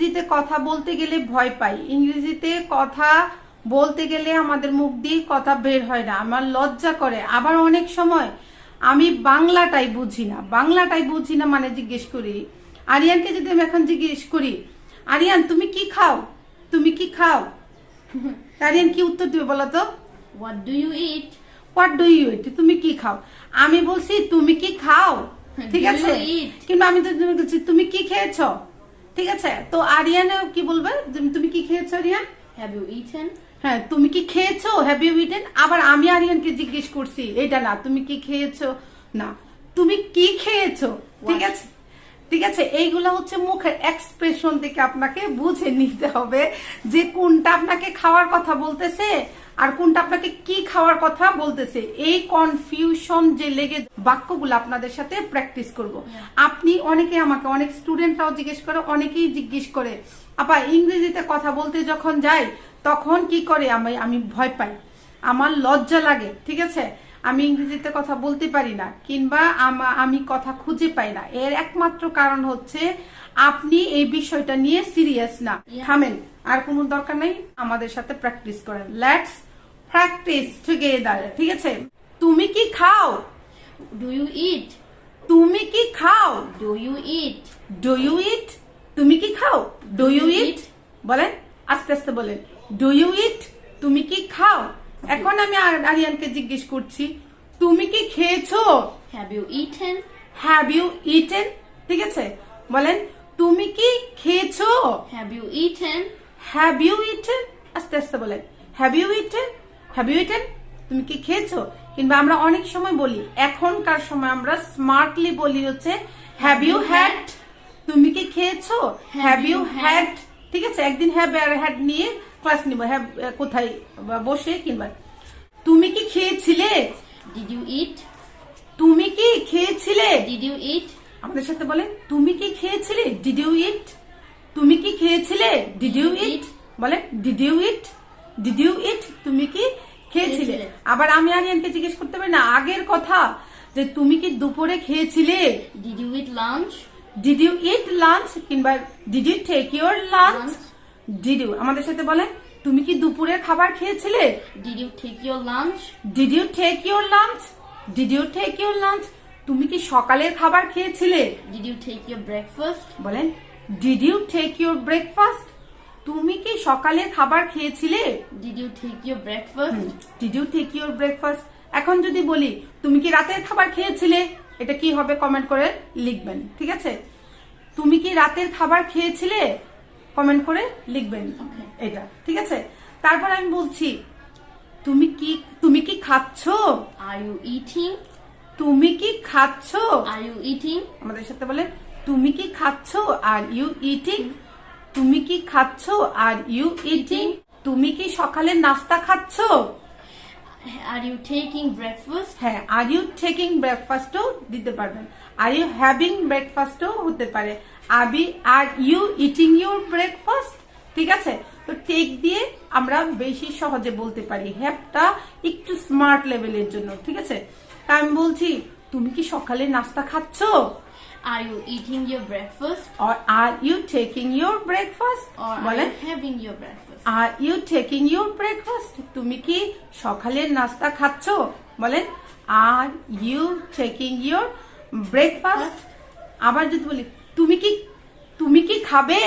ইংরেজিতে কথা বলতে গেলে ভয় পাই। ইংরেজিতে কথা বলতে গেলে আমাদের মুখ দিয়ে কথা বের হয় না আমার লজ্জা করে। আবার অনেক সময় আমি বাংলাটাই বুঝি না। বাংলাটাই বুঝি না মানে জিজ্ঞেস করি আরিয়ানকে যদি আমি এখন জিজ্ঞেস করি আরিয়ান তুমি কি খাও? তুমি কি খাও? আরিয়ান কি উত্তর দিবে বলো তো? What do you eat? What do you eat তুমি কি খাও? আমি বলছি তুমি কি খাও? ঠিক আছে? কিন্তু আমি তো তুমি বলছি তুমি কি খেয়েছো? ঠিক আছে? তো আরিয়ানে কি বলবে? তুমি- কি খেয়েছো আরিয়ান? Have you eaten? হ্যাঁ তুমি কি খেয়েছো? হ্যাভ ইউ ইটেন আবার আমি আরিয়ানকে জিজ্ঞেস করছি এটা না তুমি কি খেয়েছো? না। তুমি কি খেয়েছো? ঠিক আছে? ঠিক আছে এইগুলো হচ্ছে মুখের এক্সপ্রেশন থেকে আপনাকে বুঝে নিতে হবে যে কোনটা আপনাকে খাওয়ার কথা বলতেছে আর কোনটা আপনাকে কি খাওয়ার কথা বলতেছে এই কনফিউশন যে লেগে বাক্যগুলো আপনাদের সাথে প্র্যাকটিস করব। আপনি অনেকে আমাকে অনেক স্টুডেন্টরাও জিজ্ঞেস করে অনেকেই জিজ্ঞেস করে আপা ইংরেজিতে কথা বলতে যখন যাই তখন কি করে? আমি আমি ভয় পাই। আমার লজ্জা লাগে ঠিক আছে? আমি ইংরেজিতে কথা বলতে পারি না কিংবা আমা- কথা খুঁজে পাই না। এর একমাত্র কারণ হচ্ছে আপনি এই বিষয়টা নিয়ে সিরিয়াস না. থামেন আর কোনো দরকার নেই আমাদের সাথে প্র্যাকটিস করেন। লেটস প্র্যাকটিস টুগেদার ঠিক আছে? তুমি কি খাও? Do you eat? তুমি কি খাও? Do you eat? Do you eat তুমি কি খাও? Do you eat? বলেন আস্তে আস্তে বলেন। ডু ইউ ইট তুমি কি খাও? এখন আমি আর- আরিয়ানকে জিজ্ঞেস করছি তুমি কি খেয়েছো? Have you eaten? Have you eaten ঠিক আছে? বলেন তুমি কি খেয়েছো? Have you eaten? Have you eaten আস্তে আস্তে বলেন। Have you eaten have you eaten তুমি কি খেয়েছো? কিংবা আমরা অনেক সময় বলি এখনকার সময় আমরা স্মার্টলি বলি হচ্ছে হ্যাভ ইউ হ্যাড তুমি কি খেয়েছো? হ্যাভ ইউ হ্যাড ঠিক আছে একদিন হ্যাভ আর হ্যাড নিয়ে ক্লাস নিব হ্যাভ কোথায় বসে কিংবা। তুমি কি খেয়েছিলে? ডিড ইউ ইট তুমি কি খেয়েছিলে? ডিড ইউ ইট আমাদের সাথে বলেন তুমি কি খেয়েছিলে? ডিড ইউ ইট তুমি কি খেয়েছিলে? ডিড ইউ ইট বলেন did you eat did you eat তুমি কি খেয়েছিলে। আবার আমি আরিয়ানকে জিজ্ঞেস করতে পারি না আগের কথা যে তুমি কি দুপুরে খেয়েছিলে? Did you eat lunch did you eat lunch কিংবা did you take your lunch. Did you আমাদের সাথে বলেন তুমি কি দুপুরের খাবার খেয়েছিলে? Did you take your lunch? Did you take your lunch did you take your lunch তুমি কি সকালের খাবার খেয়েছিলে? Did you take your breakfast? বলেন did you take your breakfast তুমি কি সকালে খাবার খেয়েছিলে? Did you take your breakfast did you take your breakfast এখন যদি বলি তুমি কি রাতের খাবার খেয়েছিলে? এটা কি হবে কমেন্ট করে লিখবেন ঠিক আছে? তুমি কি রাতের খাবার খেয়েছিলে? কমেন্ট করে লিখবেন এটা ঠিক আছে? তারপর আমি বলছি তুমি কি তুমি কি খাচ্ছো? Are ইউ ইটিং তুমি কি খাচ্ছো? Are ইউ ইটিং আমাদের সাথে বলে তুমি কি খাচ্ছ? আর ইউ ইটিং তুমি কি খাচ্ছ? আর ইউ ইটিং তুমি কি সকালে নাস্তা খাচ্ছ? আর ইউ টেকিং ব্রেকফাস্ট হ্যাঁ আর ইউ টেকিং ব্রেকফাস্টও দিতে পারবেন। আর ইউ হ্যাভিং ব্রেকফাস্টও হতে পারে। আবি are you eating your breakfast ঠিক আছে? তো টেক দিয়ে আমরা বেশি সহজে বলতে পারি। হ্যাপটা একটু স্মার্ট লেভেলের জন্য। ঠিক আছে? তা আমি বলছি তুমি কি সকালে নাস্তা খাচ্ছো? Are you eating your breakfast? or are you taking your breakfast Or are you having your breakfast? Are you taking your breakfast তুমি কি সকালের নাস্তা খাচ্ছ বলেন are you taking your breakfast আবার যদি বলি তুমি কি তুমি কি খাবে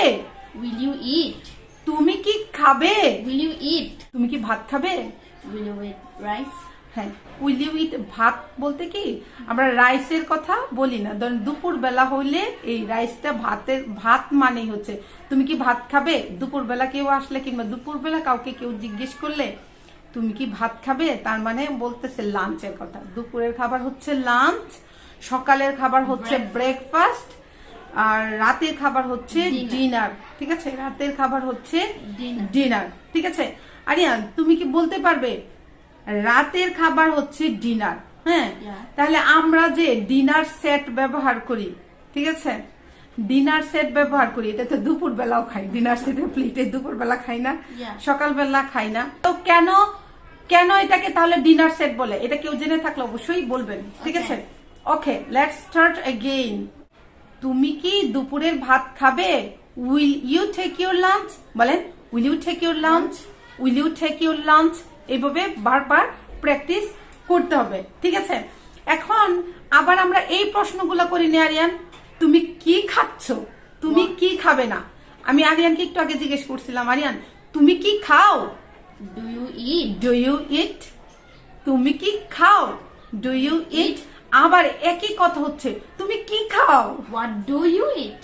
Will you eat? তুমি কি খাবে Will you eat? তুমি কি ভাত খাবে Will you eat rice? হ্যাঁ উইল ইউ ইট ভাত বলতে কি? আমরা রাইসের কথা বলি না। ধরেন দুপুর বেলা হইলে এই রাইসটা ভাতের ভাত মানেই হচ্ছে। তুমি কি ভাত খাবে? দুপুর বেলা কেউ আসলে কিংবা দুপুর বেলা কাউকে কেউ জিজ্ঞেস করলে তুমি কি ভাত খাবে? তার মানে বলতেছে লাঞ্চের কথা। দুপুরের খাবার হচ্ছে লাঞ্চ সকালের খাবার হচ্ছে ব্রেকফাস্ট আর রাতের খাবার হচ্ছে ডিনার ঠিক আছে? রাতের খাবার হচ্ছে ডিনার ঠিক আছে? আরিয়ান তুমি কি বলতে পারবে রাতের খাবার হচ্ছে ডিনার হ্যাঁ? তাহলে আমরা যে ডিনার সেট ব্যবহার করি ঠিক আছে? ডিনার সেট ব্যবহার করি এটা তো দুপুর বেলাও খাই ডিনার সেটের প্লেটে দুপুর বেলা খাই না. সকালবেলা খাই না। তো কেন কেন এটাকে তাহলে ডিনার সেট বলে? এটা কেউ জেনে থাকলে অবশ্যই বলবেন ঠিক আছে? ওকে লেটস স্টার্ট এগেইন তুমি কি দুপুরের ভাত খাবে? Will you take your lunch বলেন will you take your lunch will you take your lunch এইভাবে বারবার প্র্যাকটিস করতে হবে ঠিক আছে? এখন আবার আমরা এই প্রশ্নগুলো করি নি আরিয়ান তুমি কি খাচ্ছ? তুমি কি খাবে না? আমি আরিয়ানকে একটু আগে জিজ্ঞেস করছিলাম আরিয়ান তুমি কি খাও? Do you eat? Do you eat তুমি কি খাও? ডু ইউ ইট আবার একই কথা হচ্ছে তুমি কি খাও? What ডু ইউ ইট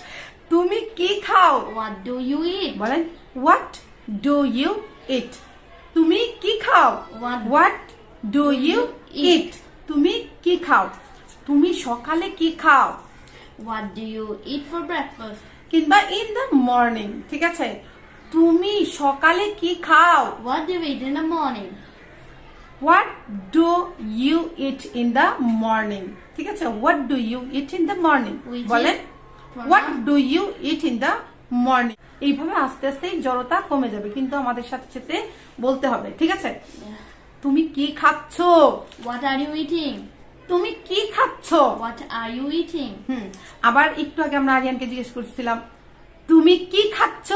তুমি কি খাও? What do you eat? বলেন হোয়াট ডু ইউ ইট তুমি কি খাও? What- what do you eat তুমি কি খাও? তুমি সকালে কি খাও? What do you eat for breakfast? কিংবা ইন দ্য মর্নিং ঠিক আছে? তুমি সকালে কি খাও? What do you eat in the morning? What do you eat in the morning ঠিক আছে? What do you eat in the morning বলেন. What do you eat in the morning এইভাবে আস্তে আস্তে জড়তা কমে যাবে কিন্তু আমাদের সাথে সাথে বলতে হবে ঠিক আছে? তুমি কি খাচ্ছ? What are you eating? তুমি কি খাচ্ছ? What are you eating? হুম আবার একটু আগে আমরা আরিয়ানকে জিজ্ঞেস করছিলাম তুমি কি খাচ্ছ?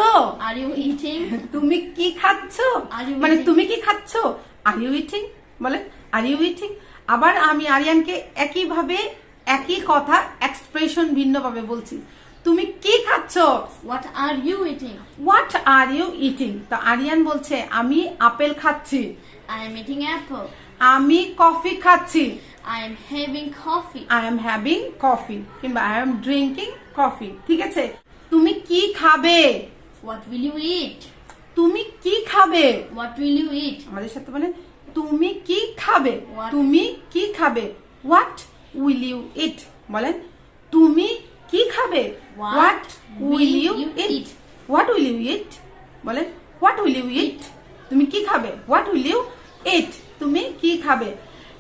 আর ইউ ইটিং তুমি কি খাচ্ছ? মানে তুমি কি খাচ্ছ? আর ইউ ইটিং বলে আর ইউ ইটিং আবার আমি আরিয়ানকে একইভাবে একই কথা এক্সপ্রেশন ভিন্নভাবে বলছি। তুমি কি খাচ্ছ? What are you eating what are you eating তো আরিয়ান বলছে আমি আপেল খাচ্ছি। I am eating apple. আমি কফি খাচ্ছি। I am having coffee I am having coffee কিংবা আই এম ড্রিঙ্কিং কফি ঠিক আছে? তুমি কি খাবে? What উইল ইউ ইট তুমি কি খাবে? What উইল ইউ ইট আমাদের সাথে বলেন তুমি কি খাবে? তুমি কি খাবে? হোয়াট উইল ইউ ইট বলেন তুমি কি খাবে? What what will you eat what will you eat বলেন হোয়াট উইল ইউ ইট তুমি কি খাবে? হোয়াট উইল ইউ ইট তুমি কি খাবে?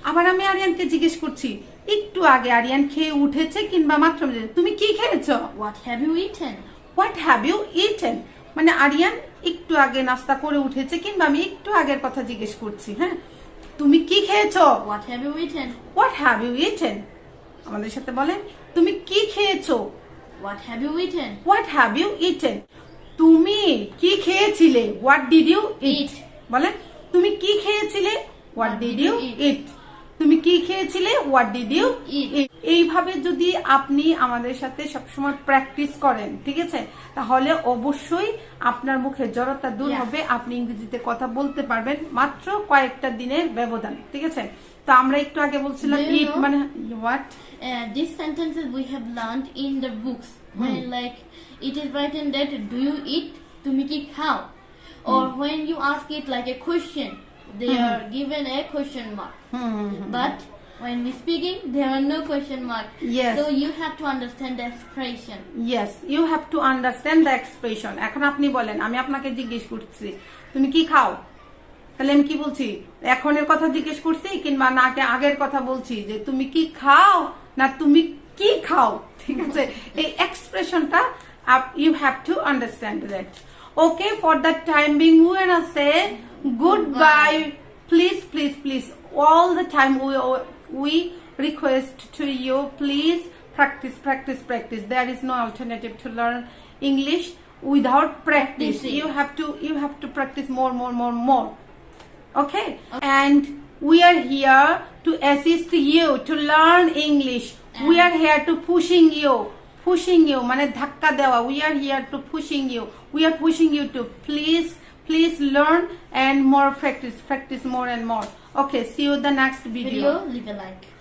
আবার আমি আরিয়ানকে জিজ্ঞেস করছি একটু আগে আরিয়ান খেয়ে উঠেছে কিংবা মাত্র তুমি কি খেয়েছো? What have you eaten? What have you eaten মানে আরিয়ান একটু আগে নাস্তা করে উঠেছে কিংবা আমি একটু আগের কথা জিজ্ঞেস করছি হ্যাঁ? তুমি কি খেয়েছো? What have you eaten? What have you eaten আমাদের সাথে বলেন তুমি কি খেয়েছো? What have you eaten? What have you eaten তুমি কি খেয়েছিলে? What did you eat Eat. বলেন তুমি কি খেয়েছিলে? What What did did you you eat? Eat তুমি কি খেয়েছিলে? What did you Eat. এইভাবে যদি আপনি আমাদের সাথে সবসময় প্র্যাকটিস করেন ঠিক আছে? তাহলে অবশ্যই আপনার মুখে জড়তা দূর হবে আপনি ইংরেজিতে কথা বলতে পারবেন মাত্র কয়েকটা দিনের ব্যবধান ঠিক আছে? তো আমরা একটু আগে বলছিলাম ইট মানে what Uh, these sentences we have learned in the books. When like it is written that do you eat tumiki cow? Or when you ask it like a question, they are given a question mark. But when we speaking, there are no question mark. Yes. So you have to understand the expression. Yes you have to understand the expression এখন আপনি বলেন আমি আপনাকে জিজ্ঞেস করছি তুমি কি খাও তাহলে আমি কি বলছি এখনের কথা জিজ্ঞেস করছি কিংবা না আগে আগের কথা বলছি যে তুমি কি খাও না তুমি কি খাও ঠিক আছে এই এক্সপ্রেশনটা you have to understand that okay for the time being R say goodbye please please please all the time we we request to you please practice practice practice there is no alternative to learn english without practice you have to you have to practice more more more more Okay? okay? And we are here to assist you to learn English. And we are here to pushing you. Pushing you. We are here to pushing you. We are pushing you to please, please learn and more practice. Practice more and more. Okay, see you the next video. Video, leave a like.